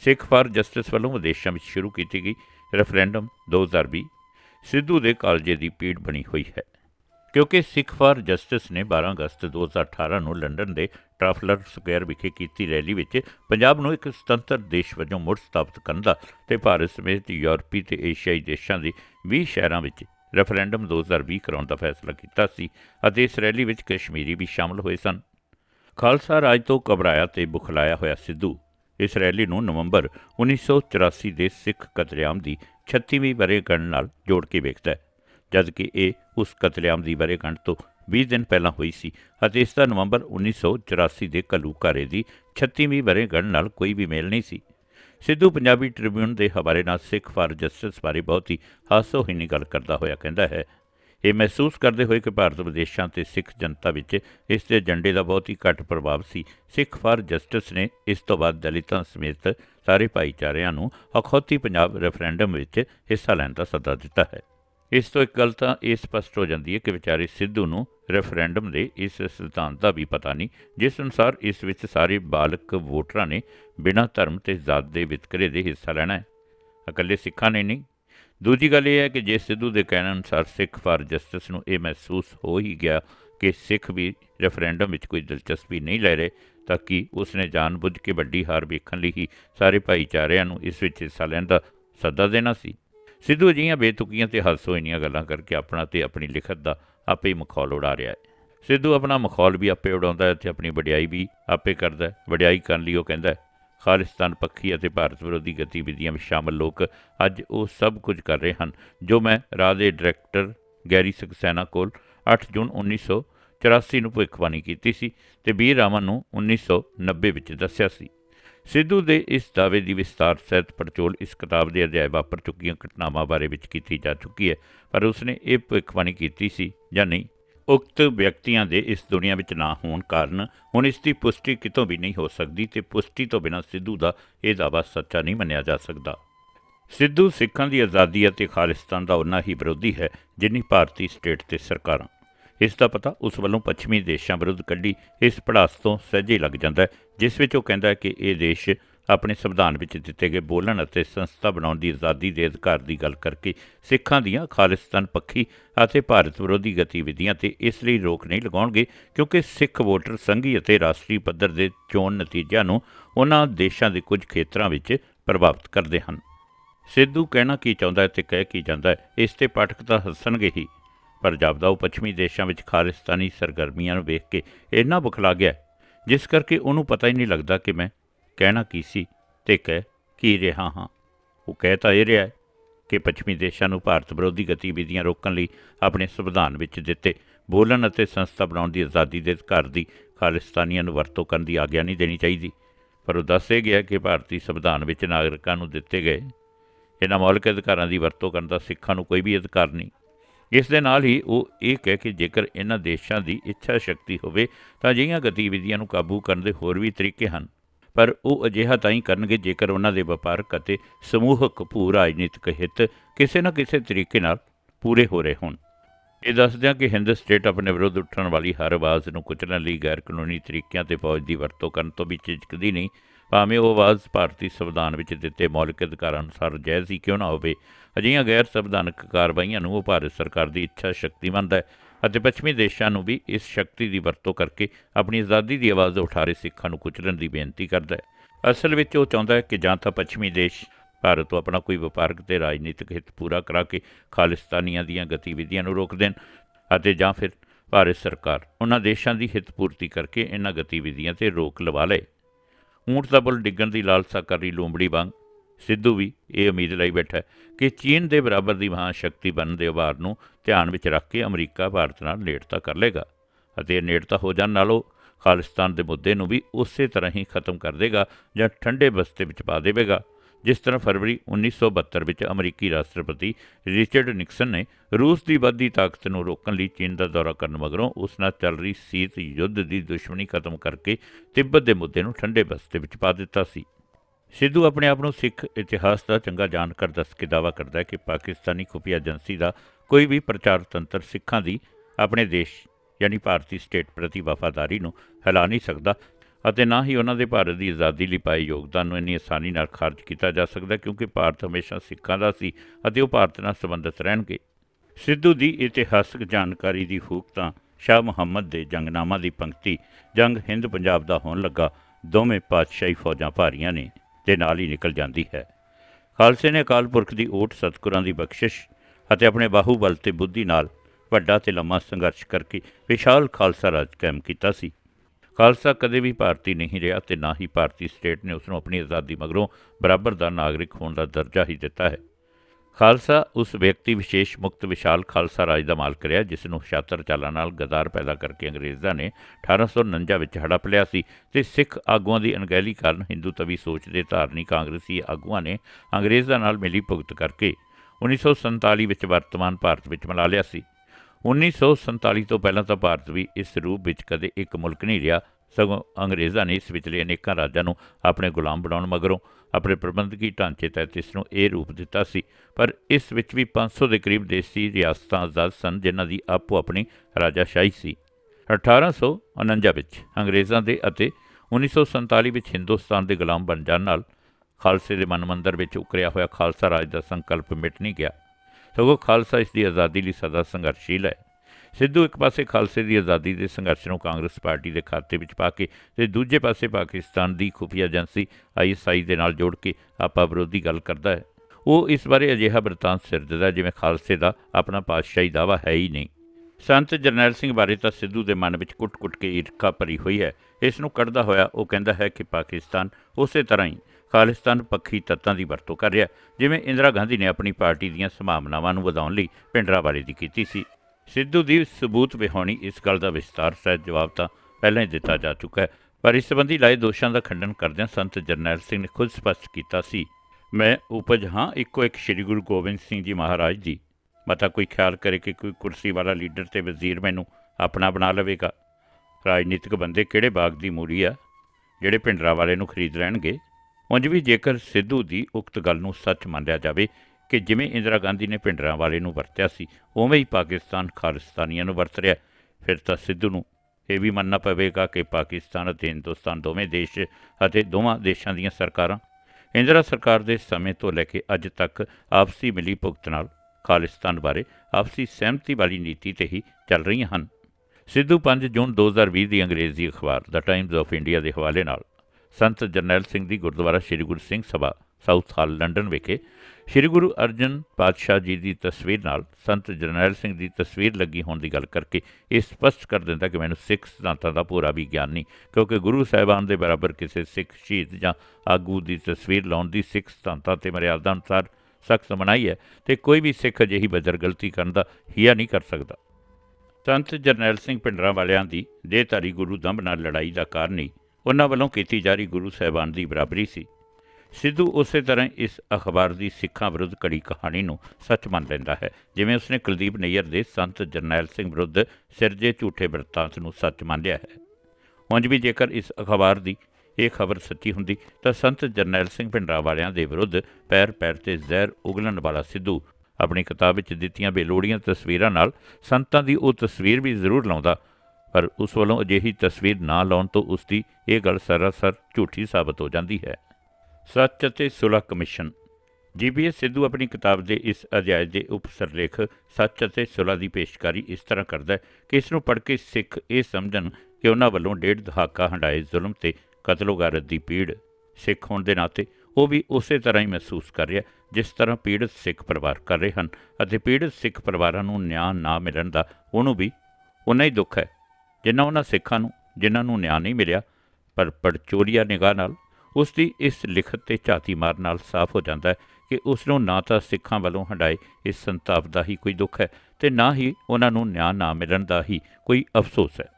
ਸਿੱਖ ਫਾਰ ਜਸਟਿਸ ਵੱਲੋਂ ਵਿਦੇਸ਼ਾਂ ਵਿੱਚ ਸ਼ੁਰੂ ਕੀਤੀ ਗਈ ਰੈਫਰੈਂਡਮ 2020 ਸਿੱਧੂ ਦੇ ਕਾਲਜੇ ਦੀ ਪੀੜ ਬਣੀ ਹੋਈ ਹੈ। ਕਿਉਂਕਿ ਸਿੱਖ ਫਾਰ ਜਸਟਿਸ ਨੇ 12 ਅਗਸਤ 2018 ਨੂੰ ਲੰਡਨ ਦੇ ਟ੍ਰਾਫਲਰ ਸਕੁਅਰ ਵਿਖੇ ਕੀਤੀ ਰੈਲੀ ਵਿੱਚ ਪੰਜਾਬ ਨੂੰ ਇੱਕ ਸੁਤੰਤਰ ਦੇਸ਼ ਵਜੋਂ ਮੁੜ ਸਥਾਪਿਤ ਕਰਨ ਦਾ ਤੇ ਭਾਰਤ ਸਮੇਤ ਯੂਰਪੀ ਤੇ ਏਸ਼ੀਆਈ ਦੇਸ਼ਾਂ ਦੇ 20 ਸ਼ਹਿਰਾਂ ਵਿੱਚ ਰੈਫਰੈਂਡਮ 2020 ਕਰਾਉਣ ਦਾ ਫੈਸਲਾ ਕੀਤਾ ਸੀ ਅਤੇ ਇਸ ਰੈਲੀ ਵਿੱਚ ਕਸ਼ਮੀਰੀ ਵੀ ਸ਼ਾਮਲ ਹੋਏ ਸਨ। ਖਾਲਸਾ ਰਾਜ ਤੋਂ ਘਬਰਾਇਆ ਤੇ ਬੁਖਲਾਇਆ ਹੋਇਆ ਸਿੱਧੂ ਇਸ ਰੈਲੀ ਨੂੰ ਨਵੰਬਰ 1984 ਦੇ ਸਿੱਖ ਕਤਲੇਆਮ ਦੀ 36ਵੀਂ ਵਰ੍ਹੇਗੰਢ ਨਾਲ ਜੋੜ ਕੇ ਵੇਖਦਾ ਹੈ। ਜਦਕਿ ਇਹ ਉਸ ਕਤਲੇਆਮ ਦੀ ਵਰ੍ਹੇਗੰਢ ਤੋਂ 20 ਦਿਨ ਪਹਿਲਾਂ ਹੋਈ ਸੀ ਅਤੇ ਇਸ ਦਾ ਨਵੰਬਰ 1984 ਦੇ ਘੱਲੂਘਾਰੇ ਦੀ 36ਵੀਂ ਵਰ੍ਹੇਗੰਢ ਨਾਲ ਕੋਈ ਵੀ ਮੇਲ ਨਹੀਂ ਸੀ। ਸਿੱਧੂ ਪੰਜਾਬੀ ਟ੍ਰਿਬਿਊਨ ਦੇ ਹਵਾਲੇ ਨਾਲ ਸਿੱਖ ਫਾਰ ਜਸਟਿਸ ਬਾਰੇ ਬਹੁਤ ਹੀ ਹਾਸੋਹੀਣੀ ਗੱਲ ਕਰਦਾ ਹੋਇਆ ਕਹਿੰਦਾ ਹੈ। ਇਹ ਮਹਿਸੂਸ ਕਰਦੇ ਹੋਏ ਕਿ ਭਾਰਤ ਵਿਦੇਸ਼ਾਂ ਤੇ ਸਿੱਖ ਜਨਤਾ ਵਿੱਚ ਇਸ ਦੇ ਏਜੰਡੇ ਦਾ ਬਹੁਤ ਹੀ ਘੱਟ ਪ੍ਰਭਾਵ ਸੀ। ਸਿੱਖ ਫਾਰ ਜਸਟਿਸ ਨੇ ਇਸ ਤੋਂ ਬਾਅਦ ਦਲਿਤਾਂ ਸਮੇਤ ਸਾਰੇ ਭਾਈਚਾਰਿਆਂ ਨੂੰ ਅਖੌਤੀ ਪੰਜਾਬ ਰੈਫਰੈਂਡਮ ਵਿੱਚ ਹਿੱਸਾ ਲੈਣ ਦਾ ਸੱਦਾ ਦਿੱਤਾ ਹੈ। ਇਸ ਤੋਂ ਇੱਕ ਗੱਲ ਤਾਂ ਇਹ ਸਪਸ਼ਟ ਹੋ ਜਾਂਦੀ ਹੈ ਕਿ ਵਿਚਾਰੇ ਸਿੱਧੂ ਨੂੰ ਰੈਫਰੈਂਡਮ ਦੇ ਇਸ ਸਿਧਾਂਤ ਦਾ ਵੀ ਪਤਾ ਨਹੀਂ, ਜਿਸ ਅਨੁਸਾਰ ਇਸ ਵਿੱਚ ਸਾਰੇ ਬਾਲਕ ਵੋਟਰਾਂ ਨੇ ਬਿਨਾਂ ਧਰਮ ਤੇ ਜ਼ਾਤ ਦੇ ਵਿਤਕਰੇ ਦੇ ਹਿੱਸਾ ਲੈਣਾ ਹੈ। ਇਕੱਲੇ ਸਿੱਖਾਂ ਨੇ ਨਹੀਂ। ਦੂਜੀ ਗੱਲ ਇਹ ਹੈ ਕਿ ਜੇ ਸਿੱਧੂ ਦੇ ਕਹਿਣ ਅਨੁਸਾਰ ਸਿੱਖ ਫਾਰ ਜਸਟਿਸ ਨੂੰ ਇਹ ਮਹਿਸੂਸ ਹੋ ਹੀ ਗਿਆ ਕਿ ਸਿੱਖ ਵੀ ਰੈਫਰੈਂਡਮ ਵਿੱਚ ਕੋਈ ਦਿਲਚਸਪੀ ਨਹੀਂ ਲੈ ਰਹੇ, ਤਾਂ ਕਿ ਉਸਨੇ ਜਾਣਬੁੱਝ ਕੇ ਵੱਡੀ ਹਾਰ ਵੇਖਣ ਲਈ ਹੀ ਸਾਰੇ ਭਾਈਚਾਰਿਆਂ ਨੂੰ ਇਸ ਵਿੱਚ ਹਿੱਸਾ ਲੈਣ ਦਾ ਸੱਦਾ ਦੇਣਾ ਸੀ? ਸਿੱਧੂ ਅਜਿਹੀਆਂ ਬੇਤੁਕੀਆਂ ਤੇ ਹਾਸੋ ਇੰਨੀਆਂ ਗੱਲਾਂ ਕਰਕੇ ਆਪਣਾ ਤੇ ਆਪਣੀ ਲਿਖਤ ਦਾ ਆਪੇ ਹੀ ਮਖੌਲ ਉਡਾ ਰਿਹਾ ਹੈ। ਸਿੱਧੂ ਆਪਣਾ ਮਖੌਲ ਵੀ ਆਪੇ ਉਡਾਉਂਦਾ ਹੈ ਤੇ ਆਪਣੀ ਵਡਿਆਈ ਵੀ ਆਪੇ ਕਰਦਾ ਹੈ। ਵਡਿਆਈ ਕਰਨ ਲਈ ਉਹ ਕਹਿੰਦਾ ਹੈ, ਖਾਲਿਸਤਾਨ ਪੱਖੀ ਅਤੇ ਭਾਰਤ ਵਿਰੋਧੀ ਗਤੀਵਿਧੀਆਂ ਵਿੱਚ ਸ਼ਾਮਲ ਲੋਕ ਅੱਜ ਉਹ ਸਭ ਕੁਝ ਕਰ ਰਹੇ ਹਨ, ਜੋ ਮੈਂ ਰਾਹ ਦੇ ਡਾਇਰੈਕਟਰ ਗੈਰੀ ਸਕਸੈਨਾ ਕੋਲ 8 ਜੂਨ 1984 ਨੂੰ ਭਵਿੱਖਬਾਣੀ ਕੀਤੀ ਸੀ ਤੇ ਬੀਰ ਰਾਮਨ ਨੂੰ 1990 ਵਿੱਚ ਦੱਸਿਆ ਸੀ। ਸਿੱਧੂ ਦੇ ਇਸ ਦਾਅਵੇ ਦੀ ਵਿਸਤਾਰ ਸਹਿਤ ਪੜਚੋਲ ਇਸ ਕਿਤਾਬ ਦੇ ਅਧਿਆਇ ਵਾਪਰ ਚੁੱਕੀਆਂ ਘਟਨਾਵਾਂ ਬਾਰੇ ਵਿੱਚ ਕੀਤੀ ਜਾ ਚੁੱਕੀ ਹੈ, ਪਰ ਉਸਨੇ ਇਹ ਭਵਿੱਖਬਾਣੀ ਕੀਤੀ ਸੀ ਜਾਂ ਨਹੀਂ? ਉਕਤ ਵਿਅਕਤੀਆਂ ਦੇ ਇਸ ਦੁਨੀਆ ਵਿੱਚ ਨਾ ਹੋਣ ਕਾਰਨ ਹੁਣ ਇਸ ਦੀ ਪੁਸ਼ਟੀ ਕਿਤੋਂ ਵੀ ਨਹੀਂ ਹੋ ਸਕਦੀ ਤੇ ਪੁਸ਼ਟੀ ਤੋਂ ਬਿਨਾਂ ਸਿੱਧੂ ਦਾ ਇਹ ਦਾਅਵਾ ਸੱਚਾ ਨਹੀਂ ਮੰਨਿਆ ਜਾ ਸਕਦਾ। ਸਿੱਧੂ ਸਿੱਖਾਂ ਦੀ ਆਜ਼ਾਦੀ ਅਤੇ ਖਾਲਿਸਤਾਨ ਦਾ ਉਨਾ ਹੀ ਵਿਰੋਧੀ ਹੈ ਜਿੰਨੀ ਭਾਰਤੀ ਸਟੇਟ ਤੇ ਸਰਕਾਰਾਂ। ਇਸ ਦਾ ਪਤਾ ਉਸ ਵੱਲੋਂ ਪੱਛਮੀ ਦੇਸ਼ਾਂ ਵਿਰੁੱਧ ਕੱਢੀ, ਇਸ ਪੜਾਸ ਤੋਂ ਸਹਿਜੇ ਲੱਗ ਜਾਂਦਾ ਹੈ ਜਿਸ ਵਿੱਚ ਉਹ ਕਹਿੰਦਾ ਕਿ ਇਹ ਦੇਸ਼ ਆਪਣੇ ਸੰਵਿਧਾਨ ਵਿੱਚ ਦਿੱਤੇ ਗਏ ਬੋਲਣ ਅਤੇ ਸੰਸਥਾ ਬਣਾਉਣ ਦੀ ਆਜ਼ਾਦੀ ਦੇ ਅਧਿਕਾਰ ਦੀ ਗੱਲ ਕਰਕੇ ਸਿੱਖਾਂ ਦੀਆਂ ਖਾਲਿਸਤਾਨ ਪੱਖੀ ਅਤੇ ਭਾਰਤ ਵਿਰੋਧੀ ਗਤੀਵਿਧੀਆਂ ਤੇ ਇਸ ਲਈ ਰੋਕ ਨਹੀਂ ਲਗਾਉਣਗੇ, ਕਿਉਂਕਿ ਸਿੱਖ ਵੋਟਰ ਸੰਘੀ ਅਤੇ ਰਾਸ਼ਟਰੀ ਪੱਧਰ ਦੇ ਚੋਣ ਨਤੀਜਿਆਂ ਨੂੰ ਉਹਨਾਂ ਦੇਸ਼ਾਂ ਦੇ ਕੁਝ ਖੇਤਰਾਂ ਵਿੱਚ ਪ੍ਰਭਾਵਿਤ ਕਰਦੇ ਹਨ। ਸਿੱਧੂ ਕਹਿਣਾ ਕੀ ਚਾਹੁੰਦਾ ਹੈ ਤੇ ਕਹਿ ਕੀ ਜਾਂਦਾ ਹੈ, ਇਸ ਤੇ ਪਾਠਕ ਤਾਂ ਹੱਸਣਗੇ ਹੀ। ਪਰ ਜਾਪਦਾ ਉਹ ਪੱਛਮੀ ਦੇਸ਼ਾਂ ਵਿੱਚ ਖਾਲਿਸਤਾਨੀ ਸਰਗਰਮੀਆਂ ਨੂੰ ਵੇਖ ਕੇ ਇੰਨਾ ਬੁਖਲਾ ਗਿਆ ਜਿਸ ਕਰਕੇ ਉਹਨੂੰ ਪਤਾ ਹੀ ਨਹੀਂ ਲੱਗਦਾ ਕਿ ਮੈਂ ਕਹਿਣਾ ਕੀ ਸੀ ਤੇ ਕਹਿ ਕੀ ਰਿਹਾ ਹਾਂ। ਉਹ ਕਹਿ ਤਾਂ ਇਹ ਰਿਹਾ ਕਿ ਪੱਛਮੀ ਦੇਸ਼ਾਂ ਨੂੰ ਭਾਰਤ ਵਿਰੋਧੀ ਗਤੀਵਿਧੀਆਂ ਰੋਕਣ ਲਈ ਆਪਣੇ ਸੰਵਿਧਾਨ ਵਿੱਚ ਦਿੱਤੇ ਬੋਲਣ ਅਤੇ ਸੰਸਥਾ ਬਣਾਉਣ ਦੀ ਆਜ਼ਾਦੀ ਦੇ ਅਧਿਕਾਰ ਦੀ ਖਾਲਿਸਤਾਨੀਆਂ ਨੂੰ ਵਰਤੋਂ ਕਰਨ ਦੀ ਆਗਿਆ ਨਹੀਂ ਦੇਣੀ ਚਾਹੀਦੀ। ਪਰ ਉਹ ਦੱਸੇ ਗਿਆ ਕਿ ਭਾਰਤੀ ਸੰਵਿਧਾਨ ਵਿੱਚ ਨਾਗਰਿਕਾਂ ਨੂੰ ਦਿੱਤੇ ਗਏ ਇਹਨਾਂ ਮੌਲਿਕ ਅਧਿਕਾਰਾਂ ਦੀ ਵਰਤੋਂ ਕਰਨ ਦਾ ਸਿੱਖਾਂ ਨੂੰ ਕੋਈ ਵੀ ਅਧਿਕਾਰ ਨਹੀਂ। ਇਸ ਦੇ ਨਾਲ ਹੀ ਉਹ ਇਹ ਕਹਿ ਕੇ ਜੇਕਰ ਇਹਨਾਂ ਦੇਸ਼ਾਂ ਦੀ ਇੱਛਾ ਸ਼ਕਤੀ ਹੋਵੇ, ਤਾਂ ਅਜਿਹੀਆਂ ਗਤੀਵਿਧੀਆਂ ਨੂੰ ਕਾਬੂ ਕਰਨ ਦੇ ਹੋਰ ਵੀ ਤਰੀਕੇ ਹਨ। ਪਰ ਉਹ ਅਜਿਹਾ ਤਾਂ ਹੀ ਕਰਨਗੇ ਜੇਕਰ ਉਹਨਾਂ ਦੇ ਵਪਾਰਕ ਅਤੇ ਸਮੂਹਕ ਭੂ ਰਾਜਨੀਤਿਕ ਹਿੱਤ ਕਿਸੇ ਨਾ ਕਿਸੇ ਤਰੀਕੇ ਨਾਲ ਪੂਰੇ ਹੋ ਰਹੇ ਹੋਣ। ਇਹ ਦੱਸਦਿਆਂ ਕਿ ਹਿੰਦ ਸਟੇਟ ਆਪਣੇ ਵਿਰੁੱਧ ਉੱਠਣ ਵਾਲੀ ਹਰ ਆਵਾਜ਼ ਨੂੰ ਕੁਚਲਣ ਲਈ ਗੈਰ ਕਾਨੂੰਨੀ ਤਰੀਕਿਆਂ ਤੇ ਫੌਜ ਦੀ ਵਰਤੋਂ ਕਰਨ ਤੋਂ ਵੀ ਝਿਜਕਦੀ ਨਹੀਂ। ਭਾਵੇਂ ਉਹ ਆਵਾਜ਼ ਭਾਰਤੀ ਸੰਵਿਧਾਨ ਵਿੱਚ ਦਿੱਤੇ ਮੌਲਿਕ ਅਧਿਕਾਰਾਂ ਅਨੁਸਾਰ ਜਾਇਜ਼ ਹੀ ਕਿਉਂ ਨਾ ਹੋਵੇ ਅਜਿਹੀਆਂ ਗੈਰ ਸੰਵਿਧਾਨਕ ਕਾਰਵਾਈਆਂ ਨੂੰ ਉਹ ਭਾਰਤ ਸਰਕਾਰ ਦੀ ਇੱਛਾ ਸ਼ਕਤੀ ਮੰਨਦਾ ਹੈ ਅਤੇ ਪੱਛਮੀ ਦੇਸ਼ਾਂ ਨੂੰ ਵੀ ਇਸ ਸ਼ਕਤੀ ਦੀ ਵਰਤੋਂ ਕਰਕੇ ਆਪਣੀ ਆਜ਼ਾਦੀ ਦੀ ਆਵਾਜ਼ ਉਠਾ ਰਹੇ ਸਿੱਖਾਂ ਨੂੰ ਕੁਚਲਣ ਦੀ ਬੇਨਤੀ ਕਰਦਾ ਹੈ। ਅਸਲ ਵਿੱਚ ਉਹ ਚਾਹੁੰਦਾ ਹੈ ਕਿ ਜਾਂ ਤਾਂ ਪੱਛਮੀ ਦੇਸ਼ ਭਾਰਤ ਤੋਂ ਆਪਣਾ ਕੋਈ ਵਪਾਰਕ ਤੇ ਰਾਜਨੀਤਿਕ ਹਿੱਤ ਪੂਰਾ ਕਰਾ ਕੇ ਖਾਲਿਸਤਾਨੀਆਂ ਦੀਆਂ ਗਤੀਵਿਧੀਆਂ ਨੂੰ ਰੋਕ ਦੇਣ ਅਤੇ ਜਾਂ ਫਿਰ ਭਾਰਤ ਸਰਕਾਰ ਉਹਨਾਂ ਦੇਸ਼ਾਂ ਦੀ ਹਿੱਤ ਪੂਰਤੀ ਕਰਕੇ ਇਹਨਾਂ ਗਤੀਵਿਧੀਆਂ ਤੇ ਰੋਕ ਲਵਾ ਲਏ। ਊਂਟ ਦਾ ਬੁੱਲ ਡਿੱਗਣ ਦੀ ਲਾਲਸਾ ਕਰ ਰਹੀ ਲੂੰਬੜੀ ਵਾਂਗ ਸਿੱਧੂ ਵੀ ਇਹ ਉਮੀਦ ਲਈ ਬੈਠਾ ਕਿ ਚੀਨ ਦੇ ਬਰਾਬਰ ਦੀ ਮਹਾਂ ਸ਼ਕਤੀ ਬਣਨ ਦੇ ਉਭਾਰ ਨੂੰ ਧਿਆਨ ਵਿੱਚ ਰੱਖ ਕੇ ਅਮਰੀਕਾ ਭਾਰਤ ਨਾਲ ਨੇੜਤਾ ਕਰ ਲੇਗਾ ਅਤੇ ਇਹ ਨੇੜਤਾ ਹੋ ਜਾਣ ਨਾਲੋਂ ਖਾਲਿਸਤਾਨ ਦੇ ਮੁੱਦੇ ਨੂੰ ਵੀ ਉਸੇ ਤਰ੍ਹਾਂ ਹੀ ਖਤਮ ਕਰ ਦੇਗਾ ਜਾਂ ਠੰਡੇ ਬਸਤੇ ਵਿੱਚ ਪਾ ਦੇਵੇਗਾ, ਜਿਸ ਤਰ੍ਹਾਂ ਫਰਵਰੀ 1972 ਵਿੱਚ ਅਮਰੀਕੀ ਰਾਸ਼ਟਰਪਤੀ ਰਿਚਰਡ ਨਿਕਸਨ ਨੇ ਰੂਸ ਦੀ ਵੱਧਦੀ ਤਾਕਤ ਨੂੰ ਰੋਕਣ ਲਈ ਚੀਨ ਦਾ ਦੌਰਾ ਕਰਨ ਮਗਰੋਂ ਉਸ ਨਾਲ ਚੱਲ ਰਹੀ ਸੀਤ ਯੁੱਧ ਦੀ ਦੁਸ਼ਮਣੀ ਖਤਮ ਕਰਕੇ ਤਿੱਬਤ ਦੇ ਮੁੱਦੇ ਨੂੰ ਠੰਡੇ ਬਸਤੇ ਵਿੱਚ ਪਾ ਦਿੱਤਾ ਸੀ। ਸਿੱਧੂ ਆਪਣੇ ਆਪ ਨੂੰ ਸਿੱਖ ਇਤਿਹਾਸ ਦਾ ਚੰਗਾ ਜਾਣਕਾਰ ਦੱਸ ਕੇ ਦਾਅਵਾ ਕਰਦਾ ਹੈ ਕਿ ਪਾਕਿਸਤਾਨੀ ਖੁਫੀਆ ਏਜੰਸੀ ਦਾ ਕੋਈ ਵੀ ਪ੍ਰਚਾਰ ਤੰਤਰ ਸਿੱਖਾਂ ਦੀ ਆਪਣੇ ਦੇਸ਼, ਯਾਨੀ ਭਾਰਤੀ ਸਟੇਟ ਪ੍ਰਤੀ ਵਫਾਦਾਰੀ ਨੂੰ ਹਿਲਾ ਨਹੀਂ ਸਕਦਾ ਅਤੇ ਨਾ ਹੀ ਉਹਨਾਂ ਦੇ ਭਾਰਤ ਦੀ ਆਜ਼ਾਦੀ ਲਈ ਪਾਏ ਯੋਗਦਾਨ ਨੂੰ ਇੰਨੀ ਆਸਾਨੀ ਨਾਲ ਖਾਰਜ ਕੀਤਾ ਜਾ ਸਕਦਾ ਕਿਉਂਕਿ ਭਾਰਤ ਹਮੇਸ਼ਾ ਸਿੱਖਾਂ ਦਾ ਸੀ ਅਤੇ ਉਹ ਭਾਰਤ ਨਾਲ ਸੰਬੰਧਿਤ ਰਹਿਣਗੇ। ਸਿੱਧੂ ਦੀ ਇਤਿਹਾਸਕ ਜਾਣਕਾਰੀ ਦੀ ਹੂਕ ਤਾਂ ਸ਼ਾਹ ਮੁਹੰਮਦ ਦੇ ਜੰਗਨਾਮਾ ਦੀ ਪੰਕਤੀ ਜੰਗ ਹਿੰਦ ਪੰਜਾਬ ਦਾ ਹੋਣ ਲੱਗਾ, ਦੋਵੇਂ ਪਾਤਸ਼ਾਹੀ ਫੌਜਾਂ ਭਾਰੀਆਂ ਨੇ। ਦੇ ਨਾਲ ਹੀ ਨਿਕਲ ਜਾਂਦੀ ਹੈ। ਖਾਲਸੇ ਨੇ ਅਕਾਲ ਪੁਰਖ ਦੀ ਓਟ ਸਤਿਗੁਰਾਂ ਦੀ ਬਖਸ਼ਿਸ਼ ਅਤੇ ਆਪਣੇ ਬਾਹੂਬਲ ਤੇ ਬੁੱਧੀ ਨਾਲ ਵੱਡਾ ਤੇ ਲੰਮਾ ਸੰਘਰਸ਼ ਕਰਕੇ ਵਿਸ਼ਾਲ ਖਾਲਸਾ ਰਾਜ ਕਾਇਮ ਕੀਤਾ ਸੀ। ਖਾਲਸਾ ਕਦੇ ਵੀ ਭਾਰਤੀ ਨਹੀਂ ਰਿਹਾ ਤੇ ਨਾ ਹੀ ਭਾਰਤੀ ਸਟੇਟ ਨੇ ਉਸ ਨੂੰ ਆਪਣੀ ਆਜ਼ਾਦੀ ਮਗਰੋਂ ਬਰਾਬਰ ਦਾ ਨਾਗਰਿਕ ਹੋਣ ਦਾ ਦਰਜਾ ਹੀ ਦਿੱਤਾ ਹੈ। ਖਾਲਸਾ ਉਸ ਵਿਅਕਤੀ ਵਿਸ਼ੇਸ਼ ਮੁਕਤ ਵਿਸ਼ਾਲ ਖਾਲਸਾ ਰਾਜ ਦਾ ਮਾਲਕ ਰਿਹਾ ਜਿਸ ਨੂੰ ਛਾਤਰ ਚਾਲਾਂ ਨਾਲ ਗਦਾਰ ਪੈਦਾ ਕਰਕੇ ਅੰਗਰੇਜ਼ਾਂ ਨੇ 1849 ਵਿੱਚ ਹੜਪ ਲਿਆ ਸੀ ਤੇ ਸਿੱਖ ਆਗੂਆਂ ਦੀ ਅਣਗਹਿਲੀ ਕਾਰਨ ਹਿੰਦੂ ਤਵੀ ਸੋਚ ਦੇ ਧਾਰਨੀ ਕਾਂਗਰਸੀ ਆਗੂਆਂ ਨੇ ਅੰਗਰੇਜ਼ਾਂ ਨਾਲ ਮਿਲੀ ਭੁਗਤ ਕਰਕੇ 1947 ਵਿੱਚ ਵਰਤਮਾਨ ਭਾਰਤ ਵਿੱਚ ਮਿਲਾ ਲਿਆ ਸੀ। 1947 ਤੋਂ ਪਹਿਲਾਂ ਤਾਂ ਭਾਰਤ ਵੀ ਇਸ ਰੂਪ ਵਿੱਚ ਕਦੇ ਇੱਕ ਮੁਲਕ ਨਹੀਂ ਰਿਹਾ ਸਗੋਂ ਅੰਗਰੇਜ਼ਾਂ ਨੇ ਇਸ ਵਿਚਲੇ ਅਨੇਕਾਂ ਰਾਜਾਂ ਨੂੰ ਆਪਣੇ ਗੁਲਾਮ ਬਣਾਉਣ ਮਗਰੋਂ ਆਪਣੇ ਪ੍ਰਬੰਧਕੀ ਢਾਂਚੇ ਤਹਿਤ ਇਸ ਨੂੰ ਇਹ ਰੂਪ ਦਿੱਤਾ ਸੀ। ਪਰ ਇਸ ਵਿੱਚ ਵੀ 500 ਦੇ ਕਰੀਬ ਦੇਸੀ ਰਿਆਸਤਾਂ ਆਜ਼ਾਦ ਸਨ, ਜਿਨ੍ਹਾਂ ਦੀ ਆਪੋ ਆਪਣੀ ਰਾਜਾਸ਼ਾਹੀ ਸੀ। 1849 ਵਿੱਚ ਅੰਗਰੇਜ਼ਾਂ ਦੇ ਅਤੇ 1947 ਵਿੱਚ ਹਿੰਦੁਸਤਾਨ ਦੇ ਗੁਲਾਮ ਬਣ ਜਾਣ ਨਾਲ ਖਾਲਸੇ ਦੇ ਮਨਮੰਦਰ ਵਿੱਚ ਉਕਰਿਆ ਹੋਇਆ ਖਾਲਸਾ ਰਾਜ ਦਾ ਸੰਕਲਪ ਮਿਟ ਨਹੀਂ ਗਿਆ। ਸਗੋਂ ਖਾਲਸਾ ਇਸ ਦੀ ਆਜ਼ਾਦੀ ਲਈ ਸਦਾ ਸੰਘਰਸ਼ੀਲ ਹੈ। ਸਿੱਧੂ ਇੱਕ ਪਾਸੇ ਖਾਲਸੇ ਦੀ ਆਜ਼ਾਦੀ ਦੇ ਸੰਘਰਸ਼ ਨੂੰ ਕਾਂਗਰਸ ਪਾਰਟੀ ਦੇ ਖਾਤੇ ਵਿੱਚ ਪਾ ਕੇ ਤੇ ਦੂਜੇ ਪਾਸੇ ਪਾਕਿਸਤਾਨ ਦੀ ਖੁਫੀਆ ਏਜੰਸੀ ਆਈਐਸਆਈ ਦੇ ਨਾਲ ਜੋੜ ਕੇ ਆਪਾ ਵਿਰੋਧੀ ਗੱਲ ਕਰਦਾ ਹੈ। ਉਹ ਇਸ ਬਾਰੇ ਅਜਿਹਾ ਬਰਤਾਨ ਸਿਰਜਦਾ ਜਿਵੇਂ ਖਾਲਸੇ ਦਾ ਆਪਣਾ ਪਾਤਸ਼ਾਹੀ ਦਾਵਾ ਹੈ ਹੀ ਨਹੀਂ। ਸੰਤ ਜਰਨੈਲ ਸਿੰਘ ਬਾਰੇ ਤਾਂ ਸਿੱਧੂ ਦੇ ਮਨ ਵਿੱਚ ਕੁੱਟ-ਕੁੱਟ ਕੇ ਈਰਖਾ ਭਰੀ ਹੋਈ ਹੈ। ਇਸ ਨੂੰ ਕੱਢਦਾ ਹੋਇਆ ਉਹ ਕਹਿੰਦਾ ਹੈ ਕਿ ਪਾਕਿਸਤਾਨ ਉਸੇ ਤਰ੍ਹਾਂ ਹੀ ਖਾਲਿਸਤਾਨ ਪੱਖੀ ਤੱਤਾਂ ਦੀ ਵਰਤੋਂ ਕਰ ਰਿਹਾ ਜਿਵੇਂ ਇੰਦਰਾ ਗਾਂਧੀ ਨੇ ਆਪਣੀ ਪਾਰਟੀ ਦੀਆਂ ਸੰਭਾਵਨਾਵਾਂ ਨੂੰ ਵਧਾਉਣ ਲਈ ਭਿੰਡਰਾਵਾਲੇ ਦੀ ਕੀਤੀ ਸੀ। ਸਿੱਧੂ ਦੀ ਸਬੂਤ ਵਿਹਾਉਣੀ ਇਸ ਗੱਲ ਦਾ ਵਿਸਤਾਰ ਸਹਿਤ ਜਵਾਬ ਤਾਂ ਪਹਿਲਾਂ ਹੀ ਦਿੱਤਾ ਜਾ ਚੁੱਕਾ ਹੈ, ਪਰ ਇਸ ਸੰਬੰਧੀ ਲਾਏ ਦੋਸ਼ਾਂ ਦਾ ਖੰਡਨ ਕਰਦਿਆਂ ਸੰਤ ਜਰਨੈਲ ਸਿੰਘ ਨੇ ਖੁਦ ਸਪਸ਼ਟ ਕੀਤਾ ਸੀ। ਮੈਂ ਉਪਜ ਹਾਂ, ਇੱਕੋ ਇੱਕ ਸ੍ਰੀ ਗੁਰੂ ਗੋਬਿੰਦ ਸਿੰਘ ਜੀ ਮਹਾਰਾਜ ਦੀ ਮਤਾ ਕੋਈ ਖਿਆਲ ਕਰੇ ਕਿ ਕੋਈ ਕੁਰਸੀ ਵਾਲਾ ਲੀਡਰ ਤੇ ਵਜ਼ੀਰ ਮੈਨੂੰ ਆਪਣਾ ਬਣਾ ਲਵੇਗਾ? ਰਾਜਨੀਤਿਕ ਬੰਦੇ ਕਿਹੜੇ ਬਾਗ ਦੀ ਮੂਰੀ ਆ? ਜਿਹੜੇ ਭਿੰਡਰਾ ਵਾਲੇ ਨੂੰ ਖਰੀਦ ਲੈਣਗੇ? ਉਂਝ ਵੀ ਜੇਕਰ ਸਿੱਧੂ ਦੀ ਉਕਤ ਗੱਲ ਨੂੰ ਸੱਚ ਮੰਨਿਆ ਜਾਵੇ ਕਿ ਜਿਵੇਂ ਇੰਦਰਾ ਗਾਂਧੀ ਨੇ ਭਿੰਡਰਾਂ ਵਾਲੇ ਨੂੰ ਵਰਤਿਆ ਸੀ, ਉਵੇਂ ਹੀ ਪਾਕਿਸਤਾਨ ਖਾਲਿਸਤਾਨੀਆਂ ਨੂੰ ਵਰਤ ਰਿਹਾ ਫਿਰ ਤਾਂ ਸਿੱਧੂ ਨੂੰ ਇਹ ਵੀ ਮੰਨਣਾ ਪਵੇਗਾ ਕਿ ਪਾਕਿਸਤਾਨ ਅਤੇ ਹਿੰਦੁਸਤਾਨ ਦੋਵੇਂ ਦੇਸ਼ ਅਤੇ ਦੋਵਾਂ ਦੇਸ਼ਾਂ ਦੀਆਂ ਸਰਕਾਰਾਂ ਇੰਦਰਾ ਸਰਕਾਰ ਦੇ ਸਮੇਂ ਤੋਂ ਲੈ ਕੇ ਅੱਜ ਤੱਕ ਆਪਸੀ ਮਿਲੀ ਭੁਗਤ ਨਾਲ ਖਾਲਿਸਤਾਨ ਬਾਰੇ ਆਪਸੀ ਸਹਿਮਤੀ ਵਾਲੀ ਨੀਤੀ ਤੇ ਹੀ ਚੱਲ ਰਹੀਆਂ ਹਨ। ਸਿੱਧੂ 5 ਜੂਨ 2020 ਦੀ ਅੰਗਰੇਜ਼ੀ ਅਖਬਾਰ ਦਾ ਟਾਈਮਜ਼ ਆਫ ਇੰਡੀਆ ਦੇ ਹਵਾਲੇ ਨਾਲ ਸੰਤ ਜਰਨੈਲ ਸਿੰਘ ਦੀ Gurdwara Sri Guru Singh Sabha, Southall, London ਵਿਖੇ ਸ੍ਰੀ ਗੁਰੂ ਅਰਜਨ ਪਾਤਸ਼ਾਹ ਜੀ ਦੀ ਤਸਵੀਰ ਨਾਲ ਸੰਤ ਜਰਨੈਲ ਸਿੰਘ ਦੀ ਤਸਵੀਰ ਲੱਗੀ ਹੋਣ ਦੀ ਗੱਲ ਕਰਕੇ ਇਹ ਸਪਸ਼ਟ ਕਰ ਦਿੰਦਾ ਕਿ ਮੈਨੂੰ ਸਿੱਖ ਸਿਧਾਂਤਾਂ ਦਾ ਪੂਰਾ ਵੀ ਗਿਆਨ ਨਹੀਂ, ਕਿਉਂਕਿ ਗੁਰੂ ਸਾਹਿਬਾਨ ਦੇ ਬਰਾਬਰ ਕਿਸੇ ਸਿੱਖ ਸ਼ਹੀਦ ਜਾਂ ਆਗੂ ਦੀ ਤਸਵੀਰ ਲਾਉਣ ਦੀ ਸਿੱਖ ਸਿਧਾਂਤਾਂ ਤੇ ਮਰਿਆਦਾ ਅਨੁਸਾਰ ਸਖਤ ਮਨਾਹੀ ਹੈ ਤੇ ਕੋਈ ਵੀ ਸਿੱਖ ਅਜਿਹੀ ਬਜਰ ਗਲਤੀ ਕਰਨ ਦਾ ਹਿਆ ਨਹੀਂ ਕਰ ਸਕਦਾ। ਸੰਤ ਜਰਨੈਲ ਸਿੰਘ ਪਿੰਡਰਾਂ ਵਾਲਿਆਂ ਦੀ ਦੇਹਧਾਰੀ ਗੁਰੂ ਦੰਬ ਨਾਲ ਲੜਾਈ ਦਾ ਕਾਰਨ ਹੀ ਉਹਨਾਂ ਵੱਲੋਂ ਕੀਤੀ ਜਾ ਰਹੀ ਗੁਰੂ ਸਾਹਿਬਾਨ ਦੀ ਬਰਾਬਰੀ ਸੀ। ਸਿੱਧੂ ਉਸੇ ਤਰ੍ਹਾਂ ਇਸ ਅਖਬਾਰ ਦੀ ਸਿੱਖਾਂ ਵਿਰੁੱਧ ਕੜੀ ਕਹਾਣੀ ਨੂੰ ਸੱਚ ਮੰਨ ਲੈਂਦਾ ਹੈ। ਜਿਵੇਂ ਉਸਨੇ ਕੁਲਦੀਪ ਨਈਅਰ ਦੇ ਸੰਤ ਜਰਨੈਲ ਸਿੰਘ ਵਿਰੁੱਧ ਸਿਰਜੇ ਝੂਠੇ ਵਰਤਾਂਤ ਨੂੰ ਸੱਚ ਮੰਨ ਲਿਆ ਹੈ। ਉਂਝ ਵੀ ਜੇਕਰ ਇਸ ਅਖਬਾਰ ਦੀ ਇਹ ਖਬਰ ਸੱਚੀ ਹੁੰਦੀ, ਤਾਂ ਸੰਤ ਜਰਨੈਲ ਸਿੰਘ ਭਿੰਡਰਾ ਵਾਲਿਆਂ ਦੇ ਵਿਰੁੱਧ ਪੈਰ ਪੈਰ ਤੇ ਜ਼ਹਿਰ ਉਗਲਣ ਵਾਲਾ ਸਿੱਧੂ ਆਪਣੀ ਕਿਤਾਬ ਵਿੱਚ ਦਿੱਤੀਆਂ ਬੇਲੋੜੀਆਂ ਤਸਵੀਰਾਂ ਨਾਲ ਸੰਤਾਂ ਦੀ ਉਹ ਤਸਵੀਰ ਵੀ ਜ਼ਰੂਰ ਲਾਉਂਦਾ, ਪਰ ਉਸ ਵੱਲੋਂ ਅਜਿਹੀ ਤਸਵੀਰ ਨਾ ਲਾਉਣ ਤੋਂ ਉਸ ਦੀ ਇਹ ਗੱਲ ਸਰਾਸਰ ਝੂਠੀ ਸਾਬਤ ਹੋ ਜਾਂਦੀ ਹੈ। ਸੱਚ ਅਤੇ ਸੁਲਹ ਕਮਿਸ਼ਨ। ਜੀਬੀਐਸ ਸਿੱਧੂ ਆਪਣੀ ਕਿਤਾਬ ਦੇ ਇਸ ਅਧਿਆਇ ਦੇ ਉਪ ਸਰਲੇਖ ਸੱਚ ਅਤੇ ਸੁਲਹ ਦੀ ਪੇਸ਼ਕਾਰੀ ਇਸ ਤਰ੍ਹਾਂ ਕਰਦਾ ਹੈ ਕਿ ਇਸ ਨੂੰ ਪੜ੍ਹ ਕੇ ਸਿੱਖ ਇਹ ਸਮਝਣ ਕਿ ਉਹਨਾਂ ਵੱਲੋਂ ਡੇਢ ਦਹਾਕਾ ਹੰਡਾਏ ਜ਼ੁਲਮ ਤੇ ਕਤਲੋਗਾਰਤ ਦੀ ਪੀੜ ਸਿੱਖ ਹੋਣ ਦੇ ਨਾਤੇ, ਉਹ ਵੀ ਉਸੇ ਤਰ੍ਹਾਂ ਹੀ ਮਹਿਸੂਸ ਕਰ ਰਿਹਾ, ਜਿਸ ਤਰ੍ਹਾਂ ਪੀੜਤ ਸਿੱਖ ਪਰਿਵਾਰ ਕਰ ਰਹੇ ਹਨ ਅਤੇ ਪੀੜਤ ਸਿੱਖ ਪਰਿਵਾਰਾਂ ਨੂੰ ਨਿਆਂ ਨਾ ਮਿਲਣ ਦਾ ਉਹਨੂੰ ਵੀ ਉਨਾ ਹੀ ਦੁੱਖ ਹੈ, ਜਿੰਨਾ ਉਹਨਾਂ ਸਿੱਖਾਂ ਨੂੰ ਜਿਨ੍ਹਾਂ ਨੂੰ ਨਿਆਂ ਨਹੀਂ ਮਿਲਿਆ, ਪਰ ਪੜਚੋਲੀਆ ਨਿਗਾਹ ਨਾਲ ਉਸ ਦੀ ਇਸ ਲਿਖਤ ਤੇ ਝਾਤੀ ਮਾਰ ਨਾਲ ਸਾਫ਼ ਹੋ ਜਾਂਦਾ ਹੈ ਕਿ ਉਸ ਨੂੰ ਨਾ ਤਾਂ ਸਿੱਖਾਂ ਵੱਲੋਂ ਹੰਡਾਏ ਇਸ ਸੰਤਾਪ ਦਾ ਹੀ ਕੋਈ ਦੁੱਖ ਹੈ ਤੇ ਨਾ ਹੀ ਉਹਨਾਂ ਨੂੰ ਨਿਆਂ ਨਾ ਮਿਲਣ ਦਾ ਹੀ ਕੋਈ ਅਫਸੋਸ ਹੈ।